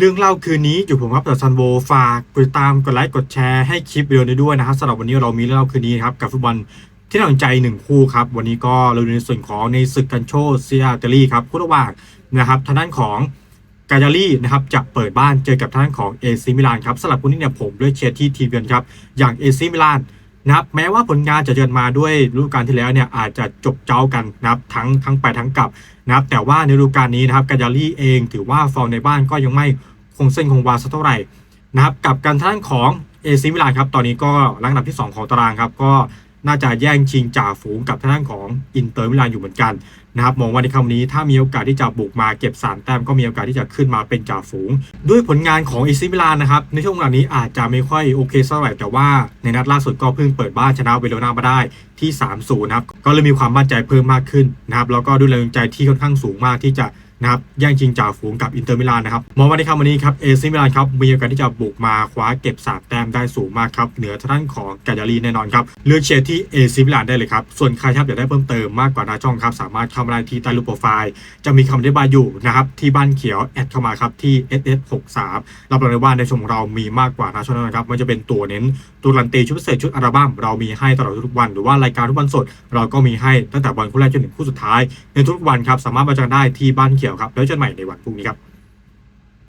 เรื่องเล่าคืนนี้อยู่ผมครับแต่ซันโวฝากกดติดตามกดไลค์กดแชร์ให้คลิปวิดีโอนี้ด้วยนะครับสำหรับวันนี้เรามีเรื่องเล่าคืนนี้ครับกับฟุตบอลที่น่าสนใจหนึ่งคู่ครับ วันนี้ก็เราอยู่ในส่วนของในศึกกันโชเซียเตอรี่ครับคู่ระหว่างนะครับทางด้านของกาญารี่นะครับจะเปิดบ้านเจอกับทางด้านของเอซิมิลานครับสำหรับคู่นี้เนี่ยผมด้วยเชียร์ที่ทีมเยือนครับอย่างเอซิมิลานนะครับแม้ว่าผลงานจะเจริญมาด้วยฤดูกาลที่แล้วเนี่ยอาจจะจบเจ้ากันนะครับทั้งทั้งไปทั้งกลับนะครับแต่ว่าในฤดูกาลนี้นะครับกาญารีเองถือว่าฟอร์มในบ้านก็ยังไม่ งเส้นคงวาสักเท่าไหร่นะครับกับการท่านของเอซิมิลานครับตอนนี้ก็รังอันดับที่ 2 ของตารางครับก็น่าจะแย่งชิงจ่าฝูงกับทางด้านของอินเตอร์มิลานอยู่เหมือนกันนะครับมองว่าในคำนี้ถ้ามีโอกาสที่จะบุกมาเก็บสามแต้มก็มีโอกาสที่จะขึ้นมาเป็นจ่าฝูง ด้วยผลงานของเอซิมิลานนะครับในช่วงเวลานี้อาจจะไม่ค่อยโอเคสักเท่าไหร่แต่ว่าในนัดล่าสุดก็เพิ่งเปิดบ้านชนะเวโรนามาได้ที่3-0นะครับก็เลยมีความมั่นใจเพิ่มมากขึ้นนะครับแล้วก็ด้วยแรงใจที่ค่อนข้างสูงมากที่จะ นะครับแย่งชิงจ่าฝูงกับอินเตอร์มิลานนะครับมองว่าในคำวันนี้ครับเอซิมิลานครับมีโอกาสที่จะบุกมาคว้าเก็บสามแต้มได้สูงมากครับเหนือทางด้านของกาญาลีแน่นอนครับเลือกเชียร์ที่เอซิมิลานได้เลยครับส่วนใครครับอยากได้เพิ่มเติมมากกว่าน้าช่องครับสามารถเข้ามาได้ที่ใต้รูปโปรไฟล์จะมีคำอธิบายอยู่นะครับที่บ้านเขียวแอดเข้ามาครับที่ ss63 รับรองได้ว่าในชมของเรามีมากกว่าน้าช่องน่นอนครับไมันจะเป็นตัวเน้นตัวรันตีชุดพิเศษชุดอัลบั้มเรามีให้ตลอดทุกวัน หรือว่ารายการทุกวันสด เราก็มีให้ตั้งแต่วันคู่แรกจนถึงคู่สุดท้ายในทุกวันครับสามารถมาจอกันได้ที่บ้านเขียวครับ แล้วเจอกันใหม่ในวันพรุ่งนี้ครับ